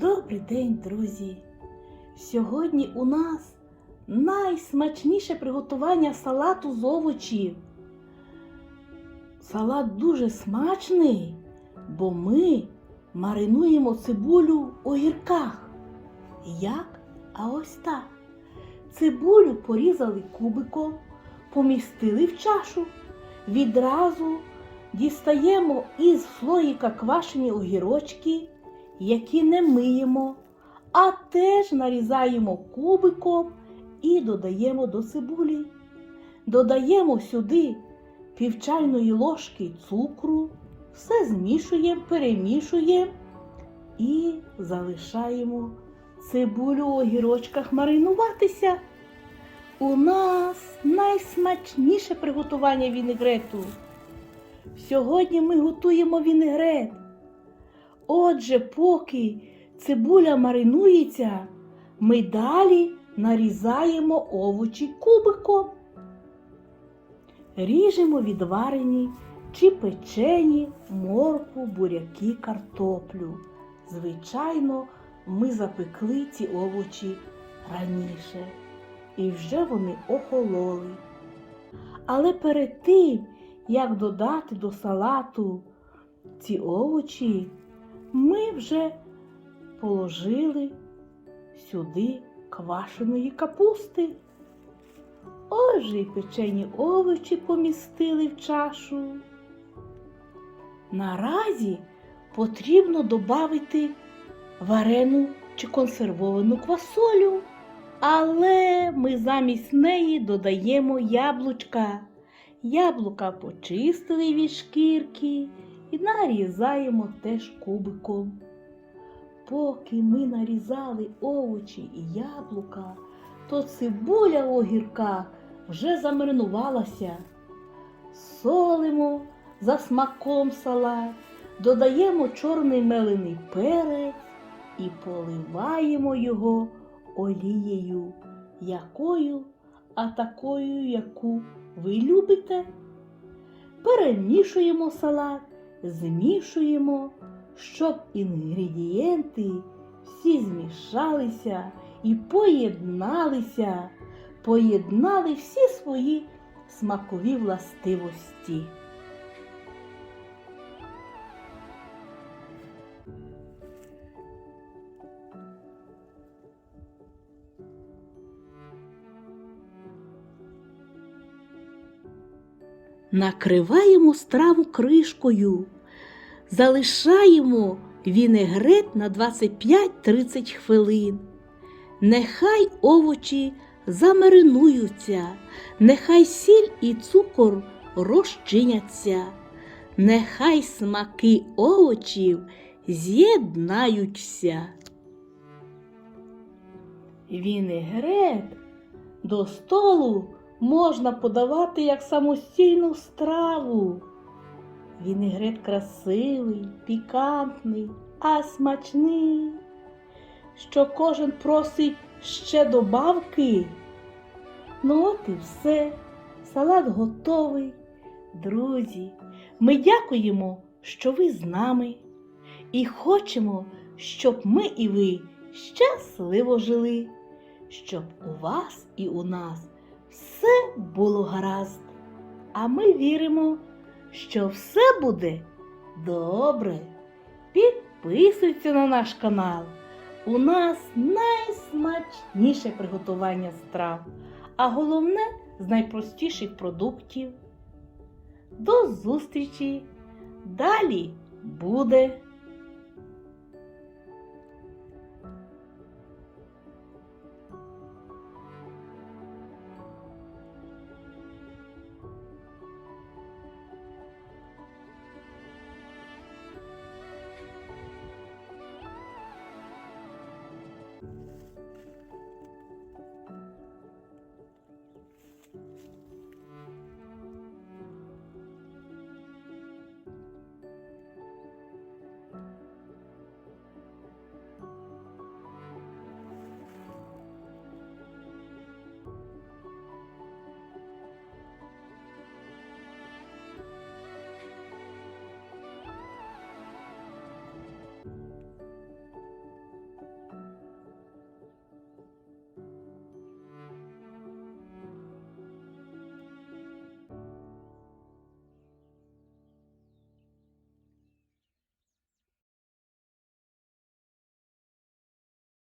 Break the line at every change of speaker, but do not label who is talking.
Добрий день, друзі! Сьогодні у нас найсмачніше приготування салату з овочів. Салат дуже смачний, бо ми маринуємо цибулю в огірках. Як? А ось так. Цибулю порізали кубиком, помістили в чашу. Відразу дістаємо із слоїка квашені огірочки, які не миємо, а теж нарізаємо кубиком і додаємо до цибулі. Додаємо сюди пів ложки цукру, все змішуємо, перемішуємо і залишаємо цибулю у огірочках маринуватися. У нас найсмачніше приготування вінегрету. Сьогодні ми готуємо вінегрет. Отже, поки цибуля маринується, ми далі нарізаємо овочі кубиком. Ріжемо відварені чи печені моркву, буряки, картоплю. Звичайно, ми запекли ці овочі раніше, і вже вони охололи. Але перед тим, як додати до салату ці овочі, ми вже положили сюди квашеної капусти. Отже, й печені овочі помістили в чашу. Наразі потрібно додати варену чи консервовану квасолю, але ми замість неї додаємо яблучка. Яблука почистили від шкірки і нарізаємо теж кубиком. Поки ми нарізали овочі і яблука, то цибуля в огірках вже замаринувалася. Солимо за смаком салат, додаємо чорний мелений перець і поливаємо його олією, якою, а такою, яку ви любите. Перемішуємо салат, змішуємо, щоб інгредієнти всі змішалися і поєдналися, поєднали всі свої смакові властивості. Накриваємо страву кришкою, залишаємо вінегрет на 25-30 хвилин. Нехай овочі замаринуються, нехай сіль і цукор розчиняться, нехай смаки овочів з'єднаються. Вінегрет до столу можна подавати як самостійну страву. Вінегрет красивий, пікантний, а смачний, що кожен просить ще добавки. Ну от і все, салат готовий. Друзі, ми дякуємо, що ви з нами, і хочемо, щоб ми і ви щасливо жили, щоб у вас і у нас все було гаразд. А ми віримо, що все буде добре. Підписуйся на наш канал. У нас найсмачніше приготування страв, а головне з найпростіших продуктів. До зустрічі! Далі буде!